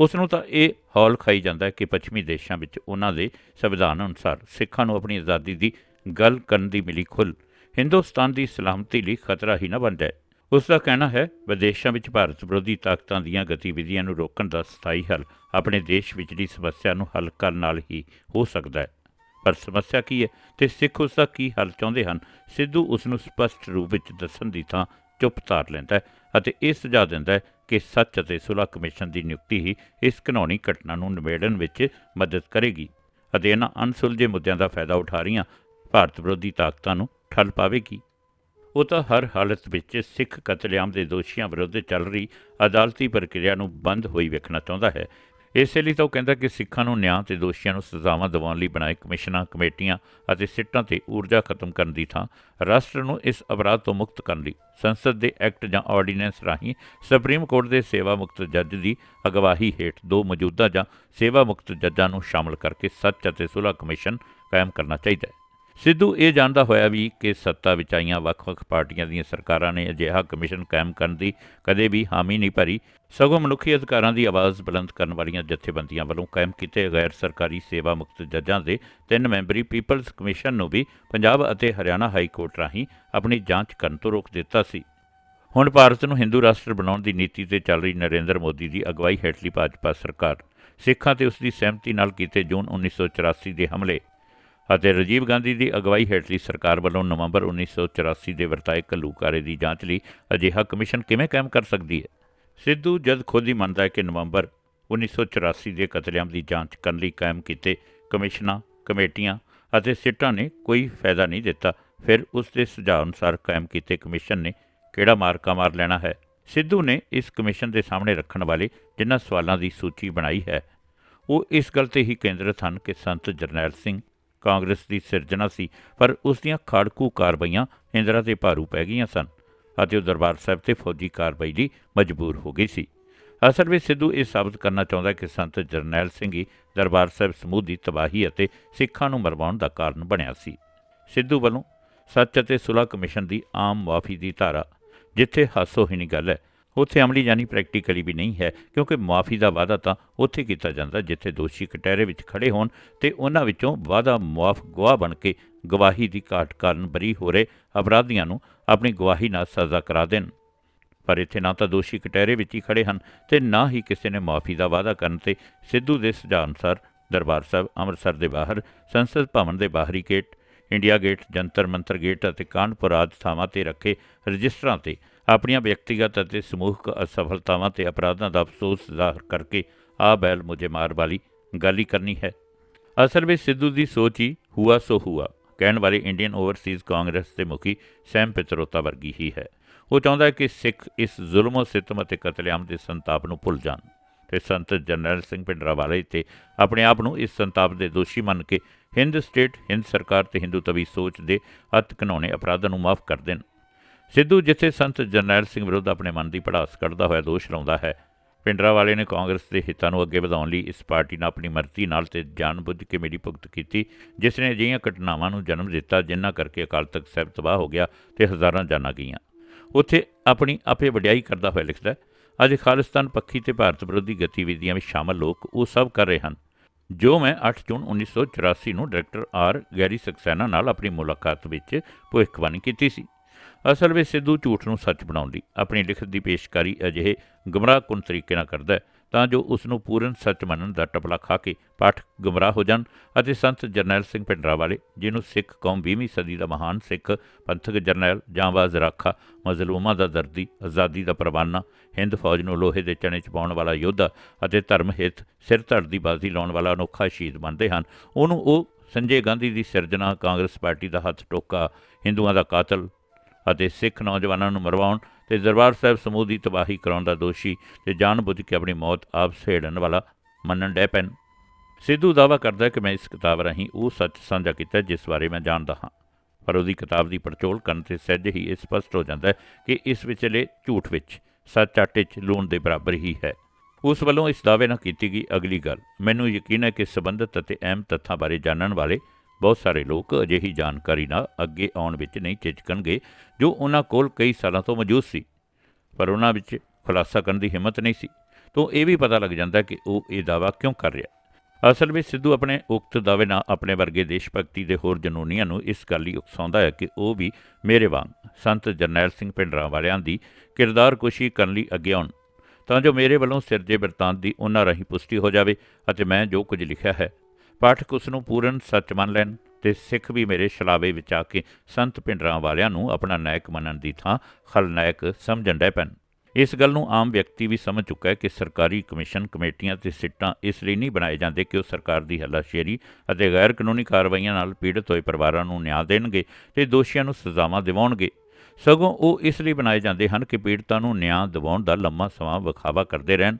ਉਸ ਨੂੰ ਤਾਂ ਇਹ ਹੌਲ ਖਾਈ ਜਾਂਦਾ ਹੈ ਕਿ ਪੱਛਮੀ ਦੇਸ਼ਾਂ ਵਿੱਚ ਉਹਨਾਂ ਦੇ ਸੰਵਿਧਾਨ ਅਨੁਸਾਰ ਸਿੱਖਾਂ ਨੂੰ ਆਪਣੀ ਆਜ਼ਾਦੀ ਦੀ ਗੱਲ ਕਰਨ ਦੀ ਮਿਲੀ ਖੁੱਲ੍ਹ। ਹਿੰਦੁਸਤਾਨ ਦੀ ਸਲਾਮਤੀ ਲਈ ਖਤਰਾ ਹੀ ਨਾ ਬਣ ਜਾਏ। ਉਸ ਦਾ ਕਹਿਣਾ ਹੈ, ਵਿਦੇਸ਼ਾਂ ਵਿੱਚ ਭਾਰਤ ਵਿਰੋਧੀ ਤਾਕਤਾਂ ਦੀਆਂ ਗਤੀਵਿਧੀਆਂ ਨੂੰ ਰੋਕਣ ਦਾ ਸਥਾਈ ਹੱਲ ਆਪਣੇ ਦੇਸ਼ ਵਿਚਲੀ ਸਮੱਸਿਆ ਨੂੰ ਹੱਲ ਕਰਨ ਨਾਲ ਹੀ ਹੋ ਸਕਦਾ ਹੈ। ਪਰ ਸਮੱਸਿਆ ਕੀ ਹੈ ਤੇ ਸਿੱਖ ਉਸ ਦਾ ਕੀ ਹੱਲ ਚਾਹੁੰਦੇ ਹਨ, ਸਿੱਧੂ ਉਸ ਨੂੰ ਸਪਸ਼ਟ ਰੂਪ ਵਿੱਚ ਦੱਸਣ ਦੀ ਥਾਂ ਚੁੱਪ ਧਾਰ ਲੈਂਦਾ ਹੈ ਅਤੇ ਇਹ ਸੁਝਾਅ ਦਿੰਦਾ ਹੈ ਕਿ ਸੱਚ ਅਤੇ ਸੁਲਹ ਕਮਿਸ਼ਨ ਦੀ ਨਿਯੁਕਤੀ ਹੀ ਇਸ ਘਿਨੌਣੀ ਘਟਨਾ ਨੂੰ ਨਿਬੇੜਨ ਵਿੱਚ ਮਦਦ ਕਰੇਗੀ ਅਤੇ ਇਹਨਾਂ ਅਣਸੁਲਝੇ ਮੁੱਦਿਆਂ ਦਾ ਫਾਇਦਾ ਉਠਾ ਰਹੀਆਂ ਭਾਰਤ ਵਿਰੋਧੀ ਤਾਕਤਾਂ ਨੂੰ ਠੱਲ ਪਾਵੇਗੀ। ਉਹ ਤਾਂ ਹਰ ਹਾਲਤ ਵਿੱਚ ਸਿੱਖ ਕਤਲੇਆਮ ਦੇ ਦੋਸ਼ੀਆਂ ਵਿਰੁੱਧ ਚੱਲ ਰਹੀ ਅਦਾਲਤੀ ਪ੍ਰਕਿਰਿਆ ਨੂੰ ਬੰਦ ਹੋਈ ਵੇਖਣਾ ਚਾਹੁੰਦਾ ਹੈ। ਇਸੇ ਲਈ ਤਾਂ ਉਹ ਕਹਿੰਦਾ ਕਿ ਸਿੱਖਾਂ ਨੂੰ ਨਿਆਂ ਤੇ ਦੋਸ਼ੀਆਂ ਨੂੰ ਸਜ਼ਾਵਾਂ ਦਿਵਾਉਣ ਲਈ ਬਣਾਏ ਕਮਿਸ਼ਨਾਂ, ਕਮੇਟੀਆਂ ਅਤੇ ਸਿੱਟਾਂ ਤੇ ਊਰਜਾ ਖਤਮ ਕਰਨ ਦੀ ਥਾਂ ਰਾਸ਼ਟਰ ਨੂੰ ਇਸ ਅਪਰਾਧ ਤੋਂ ਮੁਕਤ ਕਰਨ ਲਈ ਸੰਸਦ ਦੇ ਐਕਟ ਜਾਂ ਆਰਡੀਨੈਂਸ ਰਾਹੀਂ ਸੁਪਰੀਮ ਕੋਰਟ ਦੇ ਸੇਵਾ ਮੁਕਤ ਜੱਜ ਦੀ ਅਗਵਾਹੀ ਹੇਠ ਦੋ ਮੌਜੂਦਾ ਜਾਂ ਸੇਵਾ ਮੁਕਤ ਜੱਜਾਂ ਨੂੰ ਸ਼ਾਮਲ ਕਰਕੇ ਸੱਚ ਅਤੇ ਸੁਲ੍ਹਾ ਕਮਿਸ਼ਨ ਕਾਇਮ ਕਰਨਾ ਚਾਹੀਦਾ ਹੈ। ਸਿੱਧੂ ਇਹ ਜਾਣਦਾ ਹੋਇਆ ਵੀ ਕਿ ਸੱਤਾ ਵਿੱਚ ਆਈਆਂ ਵੱਖ-ਵੱਖ ਪਾਰਟੀਆਂ ਦੀਆਂ ਸਰਕਾਰਾਂ ਨੇ ਅਜਿਹਾ ਕਮਿਸ਼ਨ ਕਾਇਮ ਕਰਨ ਦੀ ਕਦੇ ਵੀ ਹਾਮੀ ਨਹੀਂ ਭਰੀ। ਸਗੋਂ ਮਨੁੱਖੀ ਅਧਿਕਾਰਾਂ ਦੀ ਆਵਾਜ਼ ਬੁਲੰਦ ਕਰਨ ਵਾਲੀਆਂ ਜਥੇਬੰਦੀਆਂ ਵੱਲੋਂ ਕਾਇਮ ਕੀਤੇ ਗੈਰ ਸਰਕਾਰੀ ਸੇਵਾ ਮੁਕਤ ਜੱਜਾਂ ਦੇ ਤਿੰਨ ਮੈਂਬਰੀ ਪੀਪਲਜ਼ ਕਮਿਸ਼ਨ ਨੂੰ ਵੀ ਪੰਜਾਬ ਅਤੇ ਹਰਿਆਣਾ ਹਾਈ ਕੋਰਟ ਰਾਹੀਂ ਆਪਣੀ ਜਾਂਚ ਕਰਨ ਤੋਂ ਰੋਕ ਦਿੱਤਾ ਸੀ। ਹੁਣ ਭਾਰਤ ਨੂੰ ਹਿੰਦੂ ਰਾਸ਼ਟਰ ਬਣਾਉਣ ਦੀ ਨੀਤੀ ਤੇ ਚੱਲ ਰਹੀ ਨਰਿੰਦਰ ਮੋਦੀ ਦੀ ਅਗਵਾਈ ਹੇਠਲੀ ਭਾਜਪਾ ਸਰਕਾਰ। ਸਿੱਖਾਂ ਤੇ ਉਸ ਦੀ ਸਹਿਮਤੀ ਨਾਲ ਕੀਤੇ ਜੂਨ 1984 ਦੇ ਹਮਲੇ ਅਤੇ ਰਾਜੀਵ ਗਾਂਧੀ ਦੀ ਅਗਵਾਈ ਹੇਠਲੀ ਸਰਕਾਰ ਵੱਲੋਂ ਨਵੰਬਰ 1984 ਦੇ ਵਰਤਾਏ ਘੱਲੂਕਾਰੇ ਦੀ ਜਾਂਚ ਲਈ ਅਜਿਹਾ ਕਮਿਸ਼ਨ ਕਿਵੇਂ ਕਾਇਮ ਕਰ ਸਕਦੀ ਹੈ? ਸਿੱਧੂ ਜਦ ਖੁਦ ਹੀ ਮੰਨਦਾ ਹੈ ਕਿ ਨਵੰਬਰ 1984 ਦੇ ਕਤਲੇਆਮ ਦੀ ਜਾਂਚ ਕਰਨ ਲਈ ਕਾਇਮ ਕੀਤੇ ਕਮਿਸ਼ਨਾਂ, ਕਮੇਟੀਆਂ ਅਤੇ ਸਿੱਟਾਂ ਨੇ ਕੋਈ ਫਾਇਦਾ ਨਹੀਂ ਦਿੱਤਾ, ਫਿਰ ਉਸ ਦੇ ਸੁਝਾਅ ਅਨੁਸਾਰ ਕਾਇਮ ਕੀਤੇ ਕਮਿਸ਼ਨ ਨੇ ਕਿਹੜਾ ਮਾਰਕਾ ਮਾਰ ਲੈਣਾ ਹੈ? ਸਿੱਧੂ ਨੇ ਇਸ ਕਮਿਸ਼ਨ ਦੇ ਸਾਹਮਣੇ ਰੱਖਣ ਵਾਲੇ ਜਿਨ੍ਹਾਂ ਸਵਾਲਾਂ ਦੀ ਸੂਚੀ ਬਣਾਈ ਹੈ, ਉਹ ਇਸ ਗੱਲ ਤੇ ਹੀ ਕੇਂਦਰਿਤ ਹਨ ਕਿ ਸੰਤ ਜਰਨੈਲ ਸਿੰਘ ਕਾਂਗਰਸ ਦੀ ਸਿਰਜਣਾ ਸੀ, ਪਰ ਉਸ ਦੀਆਂ ਖਾੜਕੂ ਕਾਰਵਾਈਆਂ ਇੰਦਰਾ ਤੇ ਭਾਰੂ ਪੈ ਗਈਆਂ ਸਨ ਅਤੇ ਉਹ ਦਰਬਾਰ ਸਾਹਿਬ ਤੇ ਫੌਜੀ ਕਾਰਵਾਈ ਲਈ ਮਜਬੂਰ ਹੋ ਗਈ ਸੀ। ਅਸਲ ਵਿੱਚ ਸਿੱਧੂ ਇਹ ਸਾਬਤ ਕਰਨਾ ਚਾਹੁੰਦਾ ਕਿ ਸੰਤ ਜਰਨੈਲ ਸਿੰਘ ਹੀ ਦਰਬਾਰ ਸਾਹਿਬ ਸਮੂਹ ਦੀ ਤਬਾਹੀ ਅਤੇ ਸਿੱਖਾਂ ਨੂੰ ਮਰਵਾਉਣ ਦਾ ਕਾਰਨ ਬਣਿਆ ਸੀ। ਸਿੱਧੂ ਵੱਲੋਂ ਸੱਚ ਅਤੇ ਸੁਲਹ ਕਮਿਸ਼ਨ ਦੀ ਆਮ ਮਾਫੀ ਦੀ ਧਾਰਾ, ਜਿੱਥੇ ਹਾਸੋਹੀਣੀ ਗੱਲ ਹੈ ਉੱਥੇ ਅਮਲੀ ਜਾਨੀ ਪ੍ਰੈਕਟੀਕਲੀ ਵੀ ਨਹੀਂ ਹੈ, ਕਿਉਂਕਿ ਮਾਫੀ ਦਾ ਵਾਅਦਾ ਤਾਂ ਉੱਥੇ ਕੀਤਾ ਜਾਂਦਾ ਜਿੱਥੇ ਦੋਸ਼ੀ ਕਟਹਿਰੇ ਵਿੱਚ ਖੜੇ ਹੋਣ ਤੇ ਉਹਨਾਂ ਵਿੱਚੋਂ ਵਾਅਦਾ ਮੁਆਫ ਗਵਾਹ ਬਣ ਕੇ ਗਵਾਹੀ ਦੀ ਘਾਟ ਕਾਰਨ ਬਰੀ ਹੋ ਰਹੇ ਅਪਰਾਧੀਆਂ ਨੂੰ ਆਪਣੀ ਗਵਾਹੀ ਨਾਲ ਸਜ਼ਾ ਕਰਾ ਦੇਣ। ਪਰ ਇੱਥੇ ਨਾ ਤਾਂ ਦੋਸ਼ੀ ਕਟਹਿਰੇ ਵਿੱਚ ਹੀ ਖੜੇ ਹਨ ਤੇ ਨਾ ਹੀ ਕਿਸੇ ਨੇ ਮਾਫੀ ਦਾ ਵਾਅਦਾ ਕਰਨ ਤੇ ਸਿੱਧੂ ਦੇ ਸੁਝਾਅ ਅਨੁਸਾਰ ਦਰਬਾਰ ਸਾਹਿਬ ਅੰਮ੍ਰਿਤਸਰ ਦੇ ਬਾਹਰ, ਸੰਸਦ ਭਵਨ ਦੇ ਬਾਹਰੀ gate, India gate, Jantar Mantar gate ਅਤੇ ਕਾਨਪੁਰ ਆਦਿ ਥਾਵਾਂ ਤੇ ਰੱਖੇ ਰਜਿਸਟਰਾਂ ਤੇ ਆਪਣੀਆਂ ਵਿਅਕਤੀਗਤ ਅਤੇ ਸਮੂਹਕ ਅਸਫਲਤਾਵਾਂ ਤੇ ਅਪਰਾਧਾਂ ਦਾ ਅਫਸੋਸ ਜ਼ਾਹਰ ਕਰਕੇ ਆ ਬੈਲ ਮੁਝੇ ਮਾਰ ਵਾਲੀ ਗੱਲ ਹੀ ਕਰਨੀ ਹੈ। ਅਸਲ ਵਿੱਚ ਸਿੱਧੂ ਦੀ ਸੋਚ ਹੀ ਹੁਆ ਸੋ ਹੁਆ, ਕਹਿਣ ਵਾਲੇ ਇੰਡੀਅਨ ਓਵਰਸੀਜ਼ ਕਾਂਗਰਸ ਦੇ ਮੁਖੀ ਸੈਮ ਪਿਤਰੋਤਾ ਵਰਗੀ ਹੀ ਹੈ। ਉਹ ਚਾਹੁੰਦਾ ਹੈ ਕਿ ਸਿੱਖ ਇਸ ਜ਼ੁਲਮੋ, ਸਿਤਮ ਅਤੇ ਕਤਲੇਆਮ ਦੇ ਸੰਤਾਪ ਨੂੰ ਭੁੱਲ ਜਾਣ ਤੇ ਸੰਤ ਜਰਨੈਲ ਸਿੰਘ ਭਿੰਡਰਾਵਾਲੇ ਤੇ ਆਪਣੇ ਆਪ ਨੂੰ ਇਸ ਸੰਤਾਪ ਦੇ ਦੋਸ਼ੀ ਮੰਨ ਕੇ ਹਿੰਦ ਸਟੇਟ, ਹਿੰਦ ਸਰਕਾਰ ਤੇ ਹਿੰਦੂ ਤਵੀ ਸੋਚ ਦੇ ਅਤ ਘਿਨਾਉਣੇ ਅਪਰਾਧਾਂ ਨੂੰ ਮਾਫ ਕਰ ਦੇਣ। ਸਿੱਧੂ ਜਿੱਥੇ ਸੰਤ ਜਰਨੈਲ ਸਿੰਘ ਵਿਰੁੱਧ ਆਪਣੇ ਮਨ ਦੀ ਪੜਾਸ ਕੱਢਦਾ ਹੋਇਆ ਦੋਸ਼ ਲਾਉਂਦਾ ਹੈ ਪਿੰਡਰਾਵਾਲੇ ਨੇ ਕਾਂਗਰਸ ਦੇ ਹਿੱਤਾਂ ਨੂੰ ਅੱਗੇ ਵਧਾਉਣ ਲਈ ਇਸ ਪਾਰਟੀ ਨਾਲ ਆਪਣੀ ਮਰਜ਼ੀ ਨਾਲ ਤੇ ਜਾਣਬੁੱਝ ਕੇ ਮੇਰੀ ਭੁਗਤ ਕੀਤੀ, ਜਿਸ ਨੇ ਅਜਿਹੀਆਂ ਘਟਨਾਵਾਂ ਨੂੰ ਜਨਮ ਦਿੱਤਾ, ਜਿਨ੍ਹਾਂ ਕਰਕੇ ਅਕਾਲ ਤਖਤ ਸਾਹਿਬ ਤਬਾਹ ਹੋ ਗਿਆ ਤੇ ਹਜ਼ਾਰਾਂ ਜਾਨਾਂ ਗਈਆਂ। ਉੱਥੇ ਆਪਣੀ ਆਪੇ ਵਡਿਆਈ ਕਰਦਾ ਹੋਇਆ ਲਿਖਦਾ ਅੱਜ ਖਾਲਿਸਤਾਨ ਪੱਖੀ ਤੇ ਭਾਰਤ ਵਿਰੋਧੀ ਗਤੀਵਿਧੀਆਂ ਵਿੱਚ ਸ਼ਾਮਲ ਲੋਕ ਉਹ ਸਭ ਕਰ ਰਹੇ ਹਨ। ਜੋ ਮੈਂ 8 ਜੂਨ 1984 ਨੂੰ ਡਾਇਰੈਕਟਰ ਆਰ ਗੈਰੀ ਸਕਸੈਨਾ ਨਾਲ ਆਪਣੀ ਮੁਲਾਕਾਤ ਵਿੱਚ ਭਵਿੱਖਬਾਣੀ ਕੀਤੀ ਸੀ। ਅਸਲ ਵਿੱਚ ਸਿੱਧੂ ਝੂਠ ਨੂੰ ਸੱਚ ਬਣਾਉਣ ਲਈ ਆਪਣੀ ਲਿਖਤ ਦੀ ਪੇਸ਼ਕਾਰੀ ਅਜਿਹੇ ਗੁੰਮਰਾਹਕੁਨ ਤਰੀਕੇ ਨਾਲ ਕਰਦਾ ਹੈ, ਤਾਂ ਜੋ ਉਸ ਨੂੰ ਪੂਰਨ ਸੱਚ ਮੰਨਣ ਦਾ ਟਪਲਾ ਖਾ ਕੇ ਪਾਠਕ ਗੁੰਮਰਾਹ ਹੋ ਜਾਣ ਅਤੇ ਸੰਤ ਜਰਨੈਲ ਸਿੰਘ ਪਿੰਡਰਾਵਾਲੇ ਜਿਹਨੂੰ ਸਿੱਖ ਕੌਮ 20ਵੀਂ ਸਦੀ ਦਾ ਮਹਾਨ ਸਿੱਖ ਪੰਥਕ ਜਰਨੈਲ ਜਾਂਬਾਜ਼ ਰਾਖਾ, ਮਜ਼ਲੂਮਾਂ ਦਾ ਦਰਦੀ, ਆਜ਼ਾਦੀ ਦਾ ਪ੍ਰਵਾਨਾ, ਹਿੰਦ ਫੌਜ ਨੂੰ ਲੋਹੇ ਦੇ ਚਣੇ ਚ ਪਾਉਣ ਵਾਲਾ ਯੋਧਾ ਅਤੇ ਧਰਮ ਹਿੱਤ ਸਿਰ ਧੜ ਦੀ ਬਾਜ਼ੀ ਲਾਉਣ ਵਾਲਾ ਅਨੋਖਾ ਸ਼ਹੀਦ ਮੰਨਦੇ ਹਨ, ਉਹਨੂੰ ਉਹ ਸੰਜੇ ਗਾਂਧੀ ਦੀ ਸਿਰਜਣਾ ਕਾਂਗਰਸ ਪਾਰਟੀ ਦਾ ਹੱਥ ਟੋਕਾ, ਹਿੰਦੂਆਂ ਦਾ ਕਾਤਲ ਅਤੇ ਸਿੱਖ ਨੌਜਵਾਨਾਂ ਨੂੰ ਮਰਵਾਉਣ ਤੇ ਦਰਬਾਰ ਸਾਹਿਬ ਸਮੂਹ ਦੀ ਤਬਾਹੀ ਕਰਾਉਣ ਦਾ ਦੋਸ਼ੀ ਤੇ ਜਾਣਬੁੱਝ ਕੇ ਆਪਣੀ ਮੌਤ ਆਪ ਸਹੇੜਨ ਵਾਲਾ ਮੰਨਣ ਡੈ ਪੈਣ। ਸਿੱਧੂ ਦਾਵਾ ਕਰਦਾ ਕਿ ਮੈਂ ਇਸ ਕਿਤਾਬ ਰਾਹੀਂ ਉਹ ਸੱਚ ਸਾਂਝਾ ਕੀਤਾ ਜਿਸ ਬਾਰੇ ਮੈਂ ਜਾਣਦਾ ਹਾਂ। ਪਰ ਉਹਦੀ ਕਿਤਾਬ ਦੀ ਪੜਚੋਲ ਕਰਨ ਤੇ ਸਹਿਜ ਹੀ ਇਹ ਸਪਸ਼ਟ ਹੋ ਜਾਂਦਾ ਹੈ ਕਿ ਇਸ ਵਿਚਲੇ ਝੂਠ ਵਿੱਚ ਸੱਚ ਆਟੇ 'ਚ ਲੂਣ ਦੇ ਬਰਾਬਰ ਹੀ ਹੈ। ਉਸ ਵੱਲੋਂ ਇਸ ਦਾਅਵੇ ਨਾਲ ਕੀਤੀ ਗਈ ਅਗਲੀ ਗੱਲ। ਮੈਨੂੰ ਯਕੀਨ ਹੈ ਕਿ ਸਬੰਧਤ ਅਤੇ ਅਹਿਮ ਤੱਥਾਂ ਬਾਰੇ ਜਾਣਨ ਵਾਲੇ ਬਹੁਤ ਸਾਰੇ ਲੋਕ ਅਜਿਹੀ ਜਾਣਕਾਰੀ ਨਾਲ ਅੱਗੇ ਆਉਣ ਵਿੱਚ ਨਹੀਂ ਝਿਜਕਣਗੇ, ਜੋ ਉਹਨਾਂ ਕੋਲ ਕਈ ਸਾਲਾਂ ਤੋਂ ਮੌਜੂਦ ਸੀ। ਪਰ ਉਹਨਾਂ ਵਿੱਚ ਖੁਲਾਸਾ ਕਰਨ ਦੀ ਹਿੰਮਤ ਨਹੀਂ ਸੀ। ਤੋਂ ਇਹ ਵੀ ਪਤਾ ਲੱਗ ਜਾਂਦਾ ਕਿ ਉਹ ਇਹ ਦਾਅਵਾ ਕਿਉਂ ਕਰ ਰਿਹਾ। ਅਸਲ ਵਿੱਚ ਸਿੱਧੂ ਆਪਣੇ ਉਕਤ ਦਾਅਵੇ ਨਾਲ ਆਪਣੇ ਵਰਗੇ ਦੇਸ਼ ਭਗਤੀ ਦੇ ਹੋਰ ਜਨੂਨੀਆਂ ਨੂੰ ਇਸ ਗੱਲ ਲਈ ਉਕਸਾਉਂਦਾ ਹੈ ਕਿ ਉਹ ਵੀ ਮੇਰੇ ਵਾਂਗ ਸੰਤ ਜਰਨੈਲ ਸਿੰਘ ਪਿੰਡਰਾਂ ਵਾਲਿਆਂ ਦੀ ਕਿਰਦਾਰਕੁਸ਼ੀ ਕਰਨ ਲਈ ਅੱਗੇ ਆਉਣ। ਤਾਂ ਜੋ ਮੇਰੇ ਵੱਲੋਂ ਸਿਰਜੇ ਬਿਰਤਾਂਤ ਦੀ ਉਹਨਾਂ ਰਾਹੀਂ ਪੁਸ਼ਟੀ ਹੋ ਜਾਵੇ ਅਤੇ ਮੈਂ ਜੋ ਕੁਝ ਲਿਖਿਆ ਹੈ ਪਾਠਕ ਉਸ ਨੂੰ ਪੂਰਨ ਸੱਚ ਮੰਨ ਲੈਣ ਤੇ ਸਿੱਖ ਵੀ ਮੇਰੇ ਸ਼ਲਾਵੇ ਵਿੱਚ ਆ ਕੇ ਸੰਤ ਪਿੰਡਰਾਂ ਵਾਲਿਆਂ ਨੂੰ ਆਪਣਾ ਨਾਇਕ ਮੰਨਣ ਦੀ ਥਾਂ ਖਲਨਾਇਕ ਸਮਝਣ ਡੈ ਪੈਣ। ਇਸ ਗੱਲ ਨੂੰ ਆਮ ਵਿਅਕਤੀ ਵੀ ਸਮਝ ਚੁੱਕਾ ਹੈ ਕਿ ਸਰਕਾਰੀ ਕਮਿਸ਼ਨ ਕਮੇਟੀਆਂ ਤੇ ਸਿੱਟਾਂ ਇਸ ਲਈ ਨਹੀਂ ਬਣਾਏ ਜਾਂਦੇ ਕਿ ਉਹ ਸਰਕਾਰ ਦੀ ਹੱਲਾਸ਼ੇਰੀ ਅਤੇ ਗੈਰ ਕਾਨੂੰਨੀ ਕਾਰਵਾਈਆਂ ਨਾਲ ਪੀੜਤ ਹੋਏ ਪਰਿਵਾਰਾਂ ਨੂੰ ਨਿਆਂ ਦੇਣਗੇ ਤੇ ਦੋਸ਼ੀਆਂ ਨੂੰ ਸਜ਼ਾਵਾਂ ਦਿਵਾਉਣਗੇ। ਸਗੋਂ ਉਹ ਇਸ ਲਈ ਬਣਾਏ ਜਾਂਦੇ ਹਨ ਕਿ ਪੀੜਤਾਂ ਨੂੰ ਨਿਆਂ ਦਿਵਾਉਣ ਦਾ ਲੰਮਾ ਸਮਾਂ ਵਿਖਾਵਾ ਕਰਦੇ ਰਹਿਣ।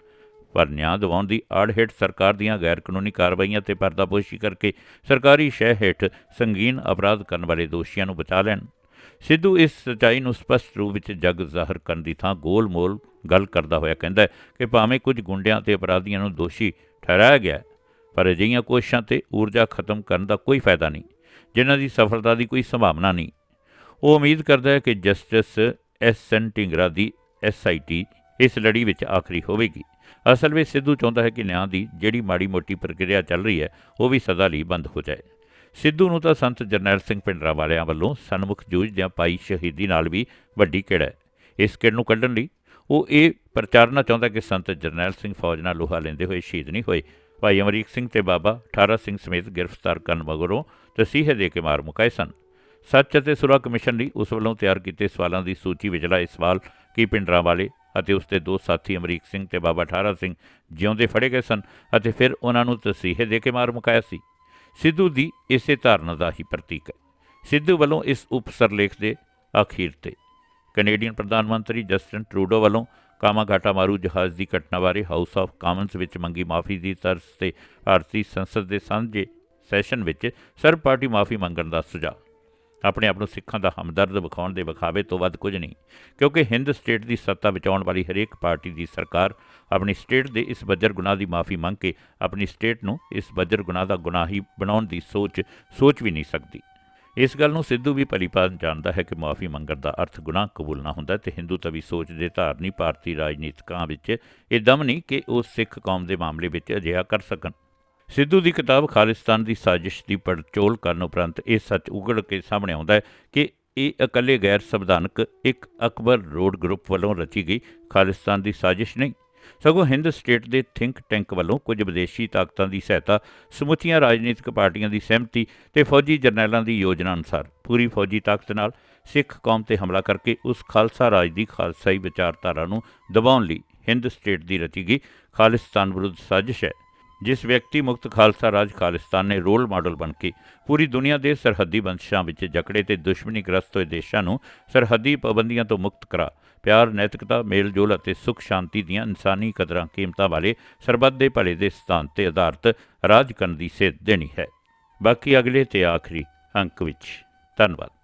ਪਰ ਨਿਆਂ ਦਿਵਾਉਣ ਦੀ ਆੜ ਹੇਠ ਸਰਕਾਰ ਦੀਆਂ ਗੈਰ ਕਾਨੂੰਨੀ ਕਾਰਵਾਈਆਂ ਤੇ ਪਰਦਾਪੋਸ਼ੀ ਕਰਕੇ ਸਰਕਾਰੀ ਸ਼ਹਿ ਹੇਠ ਸੰਗੀਨ ਅਪਰਾਧ ਕਰਨ ਵਾਲੇ ਦੋਸ਼ੀਆਂ ਨੂੰ ਬਚਾ ਲੈਣ। ਸਿੱਧੂ ਇਸ ਸਚਾਈ ਨੂੰ ਸਪਸ਼ਟ ਰੂਪ ਵਿੱਚ ਜਗ ਜ਼ਾਹਰ ਕਰਨ ਦੀ ਥਾਂ ਗੋਲ-ਮੋਲ ਗੱਲ ਕਰਦਾ ਹੋਇਆ ਕਹਿੰਦਾ ਹੈ ਕਿ ਭਾਵੇਂ ਕੁਝ ਗੁੰਡਿਆਂ ਤੇ ਅਪਰਾਧੀਆਂ ਨੂੰ ਦੋਸ਼ੀ ਠਹਿਰਾਇਆ ਗਿਆ ਪਰ ਅਜਿਹੀਆਂ ਕੋਸ਼ਿਸ਼ਾਂ ਤੇ ਊਰਜਾ ਖਤਮ ਕਰਨ ਦਾ ਕੋਈ ਫਾਇਦਾ ਨਹੀਂ, ਜਿਨ੍ਹਾਂ ਦੀ ਸਫਲਤਾ ਦੀ ਕੋਈ ਸੰਭਾਵਨਾ ਨਹੀਂ। ਉਹ ਉਮੀਦ ਕਰਦਾ ਹੈ ਕਿ ਜਸਟਿਸ ਐਸ ਐਨ ਢਿੰਗਰਾ ਦੀ ਐਸਆਈਟੀ ਇਸ ਲੜੀ ਵਿੱਚ ਆਖਰੀ ਹੋਵੇਗੀ। ਅਸਲ ਵਿੱਚ ਸਿੱਧੂ ਚਾਹੁੰਦਾ ਹੈ ਕਿ ਨਿਆਂ ਦੀ ਜਿਹੜੀ ਮਾੜੀ ਮੋਟੀ ਪ੍ਰਕਿਰਿਆ ਚੱਲ ਰਹੀ ਹੈ, ਉਹ ਵੀ ਸਦਾ ਲਈ ਬੰਦ ਹੋ ਜਾਏ। ਸਿੱਧੂ ਨੂੰ ਤਾਂ ਸੰਤ ਜਰਨੈਲ ਸਿੰਘ ਪਿੰਡਰਾ ਵਾਲਿਆਂ ਵੱਲੋਂ ਸਨਮੁਖ ਜੂਝਦਿਆਂ ਪਾਈ ਸ਼ਹੀਦੀ ਨਾਲ ਵੀ ਵੱਡੀ ਕਿੜ ਹੈ। ਇਸ ਕਿੜ ਨੂੰ ਕੱਢਣ ਲਈ? ਉਹ ਇਹ ਪ੍ਰਚਾਰਨਾ ਚਾਹੁੰਦਾ ਕਿ ਸੰਤ ਜਰਨੈਲ ਸਿੰਘ ਫੌਜ ਨਾਲ ਲੋਹਾ ਲੈਂਦੇ ਹੋਏ ਸ਼ਹੀਦ ਨਹੀਂ ਹੋਏ। ਭਾਈ ਅਮਰੀਕ ਸਿੰਘ ਤੇ ਬਾਬਾ 18 ਸਿੰਘ ਸਮੇਤ ਗ੍ਰਿਫਤਾਰ ਕਰਨ ਮਗਰੋਂ ਤਸੀਹੇ ਦੇ ਕੇ ਮਾਰ ਮੁਕਾਏ ਸਨ। ਸੱਚ ਅਤੇ ਸੁਰਾ ਕਮਿਸ਼ਨ ਲਈ ਉਸ ਵੱਲੋਂ ਤਿਆਰ ਕੀਤੇ ਸਵਾਲਾਂ ਦੀ ਸੂਚੀ ਵਿਚਲਾ ਇਹ ਸਵਾਲ ਕਿ ਪਿੰਡਰਾਂ ਵਾਲੇ ਅਤੇ ਉਸ ਦੇ ਦੋ ਸਾਥੀ ਅਮਰੀਕ ਸਿੰਘ ਤੇ ਬਾਬਾ 18 ਸਿੰਘ ਜਿਉਂਦੇ ਫੜੇ ਗਏ ਸਨ ਅਤੇ ਫਿਰ ਉਹਨਾਂ ਨੂੰ ਤਸੀਹੇ ਦੇ ਕੇ ਮਾਰ ਮੁਕਾਇਆ ਸੀ। ਸਿੱਧੂ ਦੀ ਇਸੇ ਧਾਰਨਾ ਦਾ ਹੀ ਪ੍ਰਤੀਕ ਹੈ। ਸਿੱਧੂ ਵੱਲੋਂ ਇਸ ਉਪ ਸਰਲੇਖ ਦੇ ਅਖੀਰ ਤੇ। ਕੈਨੇਡੀਅਨ ਪ੍ਰਧਾਨ ਮੰਤਰੀ ਜਸਟਿਨ ਟਰੂਡੋ ਵੱਲੋਂ ਕਾਮਾਗਾਟਾ ਮਾਰੂ ਜਹਾਜ਼ ਦੀ ਘਟਨਾ ਬਾਰੇ ਹਾਊਸ ਆਫ ਕਾਮਨਸ ਵਿੱਚ ਮੰਗੀ ਮਾਫੀ ਦੀ ਤਰਸ ਤੇ ਭਾਰਤੀ ਸੰਸਦ ਦੇ ਸਾਂਝੇ ਸੈਸ਼ਨ ਵਿੱਚ ਸਰਬ ਪਾਰਟੀ ਮਾਫੀ ਮੰਗਣ ਦਾ ਸੁਝਾਅ। ਆਪਣੇ ਆਪ ਨੂੰ ਸਿੱਖਾਂ ਦਾ ਹਮਦਰਦ ਵਿਖਾਉਣ ਦੇ ਵਿਖਾਵੇ ਤੋਂ ਵੱਧ ਕੁਝ ਨਹੀਂ, ਕਿਉਂਕਿ ਹਿੰਦ ਸਟੇਟ ਦੀ ਸੱਤਾ ਬਚਾਉਣ ਵਾਲੀ ਹਰੇਕ ਪਾਰਟੀ ਦੀ ਸਰਕਾਰ ਆਪਣੀ ਸਟੇਟ ਦੇ ਇਸ ਬੱਜਰ ਗੁਨਾਹ ਦੀ ਮਾਫੀ ਮੰਗ ਕੇ ਆਪਣੀ ਸਟੇਟ ਨੂੰ ਇਸ ਬੱਜਰ ਗੁਨਾਹ ਦਾ ਗੁਨਾਹੀ ਬਣਾਉਣ ਦੀ ਸੋਚ ਸੋਚ ਵੀ ਨਹੀਂ ਸਕਦੀ। ਇਸ ਗੱਲ ਨੂੰ ਸਿੱਧੂ ਵੀ ਭਲੀਭਾਂਤ ਜਾਣਦਾ ਹੈ ਕਿ ਮਾਫੀ ਮੰਗਣ ਦਾ ਅਰਥ ਗੁਨਾਹ ਕਬੂਲ ਨਾ ਹੁੰਦਾ ਤੇ ਹਿੰਦੂ ਤਵੀ ਸੋਚ ਦੇ ਧਾਰਨੀ ਭਾਰਤੀ ਰਾਜਨੀਤਿਕਾਂ ਵਿੱਚ ਇਹ ਦਮ ਨਹੀਂ ਕਿ ਉਹ ਸਿੱਖ ਕੌਮ ਦੇ ਮਾਮਲੇ ਵਿੱਚ ਅਜਿਹਾ ਕਰ ਸਕਣ। ਸਿੱਧੂ ਦੀ ਕਿਤਾਬ ਖਾਲਿਸਤਾਨ ਦੀ ਸਾਜ਼ਿਸ਼ ਦੀ ਪੜਚੋਲ ਕਰਨ ਉਪਰੰਤ ਇਹ ਸੱਚ ਉਗੜ ਕੇ ਸਾਹਮਣੇ ਆਉਂਦਾ ਹੈ ਕਿ ਇਹ ਇਕੱਲੇ ਗੈਰ ਸੰਵਿਧਾਨਕ ਇੱਕ ਅਕਬਰ ਰੋਡ ਗਰੁੱਪ ਵੱਲੋਂ ਰਚੀ ਗਈ ਖਾਲਿਸਤਾਨ ਦੀ ਸਾਜ਼ਿਸ਼ ਨਹੀਂ। ਸਗੋਂ ਹਿੰਦ ਸਟੇਟ ਦੇ ਥਿੰਕ ਟੈਂਕ ਵੱਲੋਂ ਕੁਝ ਵਿਦੇਸ਼ੀ ਤਾਕਤਾਂ ਦੀ ਸਹਾਇਤਾ, ਸਮੁੱਚੀਆਂ ਰਾਜਨੀਤਿਕ ਪਾਰਟੀਆਂ ਦੀ ਸਹਿਮਤੀ ਤੇ ਫੌਜੀ ਜਰਨੈਲਾਂ ਦੀ ਯੋਜਨਾ ਅਨੁਸਾਰ ਪੂਰੀ ਫੌਜੀ ਤਾਕਤ ਨਾਲ ਸਿੱਖ ਕੌਮ ਤੇ ਹਮਲਾ ਕਰਕੇ ਉਸ ਖਾਲਸਾ ਰਾਜ ਦੀ ਖਾਲਸਾਈ ਵਿਚਾਰਧਾਰਾ ਨੂੰ ਦਬਾਉਣ ਲਈ ਹਿੰਦ ਸਟੇਟ ਦੀ ਰਚੀ ਗਈ ਖਾਲਿਸਤਾਨ ਵਿਰੁੱਧ ਸਾਜ਼ਿਸ਼ ਹੈ। ਜਿਸ ਵਿਅਕਤੀ ਮੁਕਤ ਖਾਲਸਾ ਰਾਜ ਖਾਲਿਸਤਾਨ ਨੇ ਰੋਲ ਮਾਡਲ ਬਣ ਕੇ ਪੂਰੀ ਦੁਨੀਆ ਦੇ ਸਰਹੱਦੀ ਬੰਦਸ਼ਾਂ ਵਿੱਚ ਜਕੜੇ ਤੇ ਦੁਸ਼ਮਣੀ ਗ੍ਰਸਤ ਹੋਏ ਦੇਸ਼ਾਂ ਨੂੰ ਸਰਹੱਦੀ ਪਾਬੰਦੀਆਂ ਤੋਂ ਮੁਕਤ ਕਰਾ, ਪਿਆਰ, ਨੈਤਿਕਤਾ ਮੇਲ ਜੋਲ ਅਤੇ ਸੁਖ ਸ਼ਾਂਤੀ ਦੀਆਂ ਇਨਸਾਨੀ ਕਦਰਾਂ ਕੀਮਤਾਂ ਵਾਲੇ ਸਰਬੱਤ ਦੇ ਭਲੇ ਦੇ ਸਿਧਾਂਤ ਤੇ ਆਧਾਰਿਤ ਰਾਜ ਕਰਨ ਦੀ ਸੇਧ ਦੇਣੀ ਹੈ। ਬਾਕੀ ਅਗਲੇ ਤੇ ਆਖਰੀ ਅੰਕ ਵਿੱਚ ਧੰਨਵਾਦ।